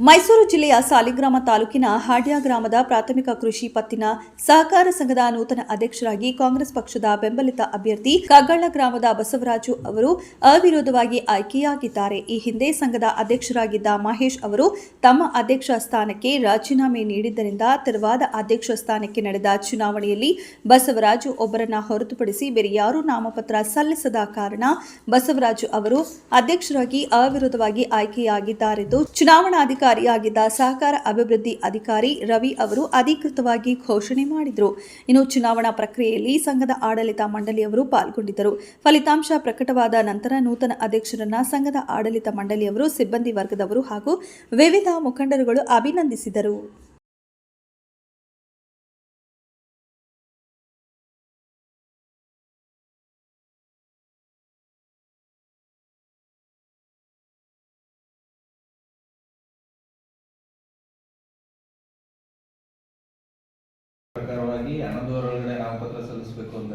ಮೈಸೂರು ಜಿಲ್ಲೆಯ ಸಾಲಿಗ್ರಾಮ ತಾಲೂಕಿನ ಹಾಡ್ಯ ಗ್ರಾಮದ ಪ್ರಾಥಮಿಕ ಕೃಷಿ ಪತ್ತಿನ ಸಹಕಾರ ಸಂಘದ ನೂತನ ಅಧ್ಯಕ್ಷರಾಗಿ ಕಾಂಗ್ರೆಸ್ ಪಕ್ಷದ ಬೆಂಬಲಿತ ಅಭ್ಯರ್ಥಿ ಕಗ್ಗಳ್ಳ ಗ್ರಾಮದ ಬಸವರಾಜು ಅವರು ಅವಿರೋಧವಾಗಿ ಆಯ್ಕೆಯಾಗಿದ್ದಾರೆ. ಈ ಹಿಂದೆ ಸಂಘದ ಅಧ್ಯಕ್ಷರಾಗಿದ್ದ ಮಹೇಶ್ ಅವರು ತಮ್ಮ ಅಧ್ಯಕ್ಷ ಸ್ಥಾನಕ್ಕೆ ರಾಜೀನಾಮೆ ನೀಡಿದ್ದರಿಂದ ತೆರವಾದ ಅಧ್ಯಕ್ಷ ಸ್ಥಾನಕ್ಕೆ ನಡೆದ ಚುನಾವಣೆಯಲ್ಲಿ ಬಸವರಾಜು ಒಬ್ಬರನ್ನ ಹೊರತುಪಡಿಸಿ ಬೇರೆ ಯಾರೂ ನಾಮಪತ್ರ ಸಲ್ಲಿಸದ ಕಾರಣ ಬಸವರಾಜು ಅವರು ಅಧ್ಯಕ್ಷರಾಗಿ ಅವಿರೋಧವಾಗಿ ಆಯ್ಕೆಯಾಗಿದ್ದಾರೆಂದು ಚುನಾವಣಾಧಿಕಾರಿಯಾಗಿದ್ದ ಸಹಕಾರ ಅಭಿವೃದ್ಧಿ ಅಧಿಕಾರಿ ರವಿ ಅವರು ಅಧಿಕೃತವಾಗಿ ಘೋಷಣೆ ಮಾಡಿದರು. ಇನ್ನು ಚುನಾವಣಾ ಪ್ರಕ್ರಿಯೆಯಲ್ಲಿ ಸಂಘದ ಆಡಳಿತ ಮಂಡಳಿಯವರು ಪಾಲ್ಗೊಂಡಿದ್ದರು. ಫಲಿತಾಂಶ ಪ್ರಕಟವಾದ ನಂತರ ನೂತನ ಅಧ್ಯಕ್ಷರನ್ನ ಸಂಘದ ಆಡಳಿತ ಮಂಡಳಿಯವರು, ಸಿಬ್ಬಂದಿ ವರ್ಗದವರು ಹಾಗೂ ವಿವಿಧ ಮುಖಂಡರುಗಳು ಅಭಿನಂದಿಸಿದರು. ಪ್ರಕಾರವಾಗಿ ಹನ್ನೊಂದುವರೆ ಒಳಗಡೆ ನಾಮಪತ್ರ ಸಲ್ಲಿಸಬೇಕು ಅಂತ